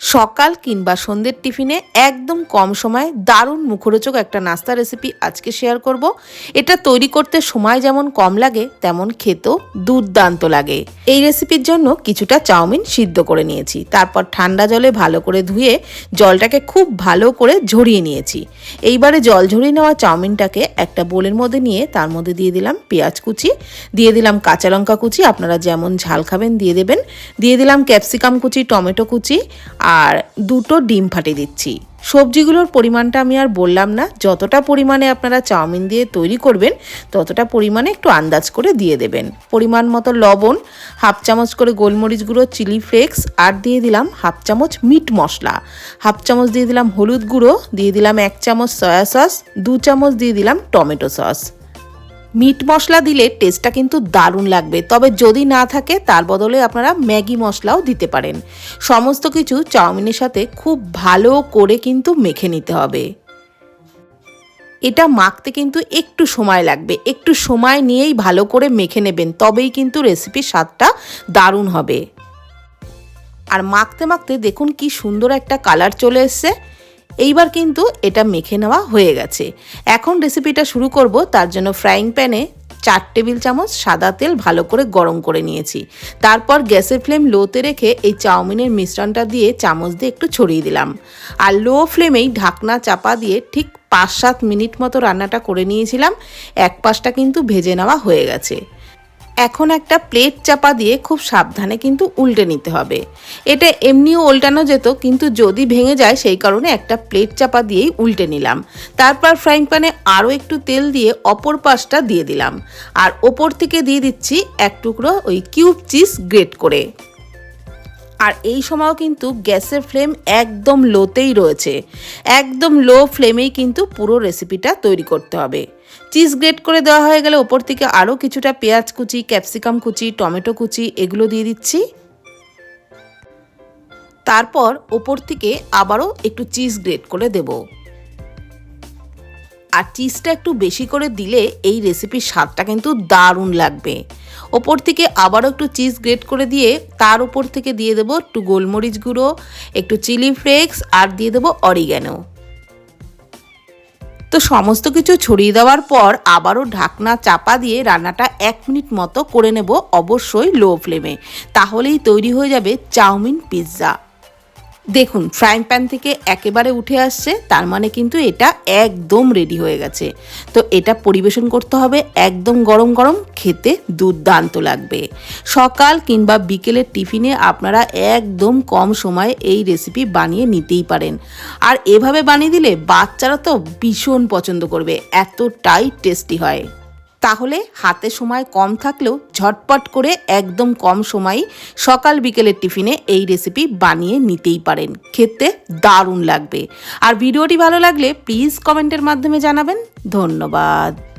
সকাল কিংবা সন্ধ্যের টিফিনে একদম কম সময়ে দারুণ মুখরোচক একটা নাস্তা রেসিপি আজকে শেয়ার করব। এটা তৈরি করতে সময় যেমন কম লাগে, তেমন খেতেও দুর্দান্ত লাগে। এই রেসিপির জন্য কিছুটা চাউমিন সিদ্ধ করে নিয়েছি। তারপর ঠান্ডা জলে ভালো করে ধুয়ে জলটাকে খুব ভালো করে ঝরিয়ে নিয়েছি। এইবারে জল ঝরিয়ে নেওয়া চাউমিনটাকে একটা বোলের মধ্যে নিয়ে তার মধ্যে দিয়ে দিলাম পেঁয়াজ কুচি, দিয়ে দিলাম কাঁচা লঙ্কা কুচি, আপনারা যেমন ঝাল খাবেন দিয়ে দেবেন। দিয়ে দিলাম ক্যাপসিকাম কুচি, টমেটো কুচি আর দুটো ডিম ফাটিয়ে দিচ্ছি। সবজিগুলোর পরিমাণটা আমি আর বললাম না, যতটা পরিমাণে আপনারা চাউমিন দিয়ে তৈরি করবেন, ততটা পরিমাণে একটু আন্দাজ করে দিয়ে দেবেন। পরিমাণ মতো লবণ, হাফ চামচ করে গোলমরিচ গুঁড়ো, চিলি ফ্লেক্স, আর দিয়ে দিলাম হাফ চামচ মিট মশলা। হাফ চামচ দিয়ে দিলাম হলুদ গুঁড়ো, দিয়ে দিলাম এক চামচ সয়া সস, দু চামচ দিয়ে দিলাম টমেটো সস। মিট মশলা দিলে টেস্টটা কিন্তু দারুণ লাগবে। তবে যদি না থাকে, তার বদলে আপনারা ম্যাগি মশলাও দিতে পারেন। সমস্ত কিছু চাউমিনের সাথে খুব ভালো করে কিন্তু মেখে নিতে হবে। এটা মাখতে কিন্তু একটু সময় লাগবে। একটু সময় নিয়েই ভালো করে মেখে নেবেন, তবেই কিন্তু রেসিপির স্বাদটা দারুণ হবে। আর মাখতে মাখতে দেখুন কি সুন্দর একটা কালার চলে এসছে। এইবার কিন্তু এটা মেখে নেওয়া হয়ে গেছে। এখন রেসিপিটা শুরু করব, তার জন্য ফ্রাইং প্যানে চার টেবিল চামচ সাদা তেল ভালো করে গরম করে নিয়েছি। তারপর গ্যাসের ফ্লেম লোতে রেখে এই চাউমিনের মিশ্রণটা দিয়ে চামচ দিয়ে একটু ছড়িয়ে দিলাম। আর লো ফ্লেমেই ঢাকনা চাপা দিয়ে ঠিক পাঁচ সাত মিনিট মতো রান্নাটা করে নিয়েছিলাম। এক পাশটা কিন্তু ভেজে নেওয়া হয়ে গেছে। এখন একটা প্লেট চাপা দিয়ে খুব সাবধানে কিন্তু উল্টে নিতে হবে। এটা এমনিও উল্টানো যেত, কিন্তু যদি ভেঙে যায়, সেই কারণে একটা প্লেট চাপা দিয়েই উল্টে নিলাম। তারপর ফ্রাইং প্যানে আরও একটু তেল দিয়ে অপর পাশটা দিয়ে দিলাম। আর ওপর থেকে দিয়ে দিচ্ছি এক টুকরো ওই কিউব চিজ গ্রেট করে। আর এই সময়ও কিন্তু গ্যাসের ফ্লেম একদম লোতেই রয়েছে। একদম লো ফ্লেমেই কিন্তু পুরো রেসিপিটা তৈরি করতে হবে। চিজ গ্রেট করে দেওয়া হয়ে গেলে ওপর থেকে আরও কিছুটা পেঁয়াজ কুচি, ক্যাপসিকাম কুচি, টমেটো কুচি এগুলো দিয়ে দিচ্ছি। তারপর ওপর থেকে আবারও একটু চিজ গ্রেট করে দেবো। আর চিজটা একটু বেশি করে দিলে এই রেসিপির স্বাদটা কিন্তু দারুণ লাগবে। ওপর থেকে আবারও একটু চিজ গ্রেট করে দিয়ে তার উপর থেকে দিয়ে দেবো একটু গোলমরিচ গুঁড়ো, একটু চিলি ফ্লেক্স আর দিয়ে দেবো অরিগ্যানো। তো সমস্ত কিছু ছড়িয়ে দেওয়ার পর আবারও ঢাকনা চাপা দিয়ে রান্নাটা এক মিনিট মতো করে নেব অবশ্যই লো ফ্লেমে। তাহলেই তৈরি হয়ে যাবে চাউমিন পিৎজা। দেখুন ফ্রাইং প্যান থেকে একেবারে উঠে আসছে, তার মানে কিন্তু এটা একদম রেডি হয়ে গেছে। তো এটা পরিবেশন করতে হবে একদম গরম গরম, খেতে দুর্দান্ত লাগবে। সকাল কিংবা বিকেলের টিফিনে আপনারা একদম কম সময়ে এই রেসিপি বানিয়ে নিতেই পারেন। আর এভাবে বানিয়ে দিলে বাচ্চারা তো ভীষণ পছন্দ করবে, এতটাই টেস্টি হয়। তাহলে হাতে সময় কম থাকলেও ঝটপট করে একদম কম সময় সকাল বিকেলের টিফিনে এই রেসিপি বানিয়ে নিতেই পারেন। খেতে দারুণ লাগবে। আর ভিডিওটি ভালো লাগলে প্লিজ কমেন্টের মাধ্যমে জানাবেন। ধন্যবাদ।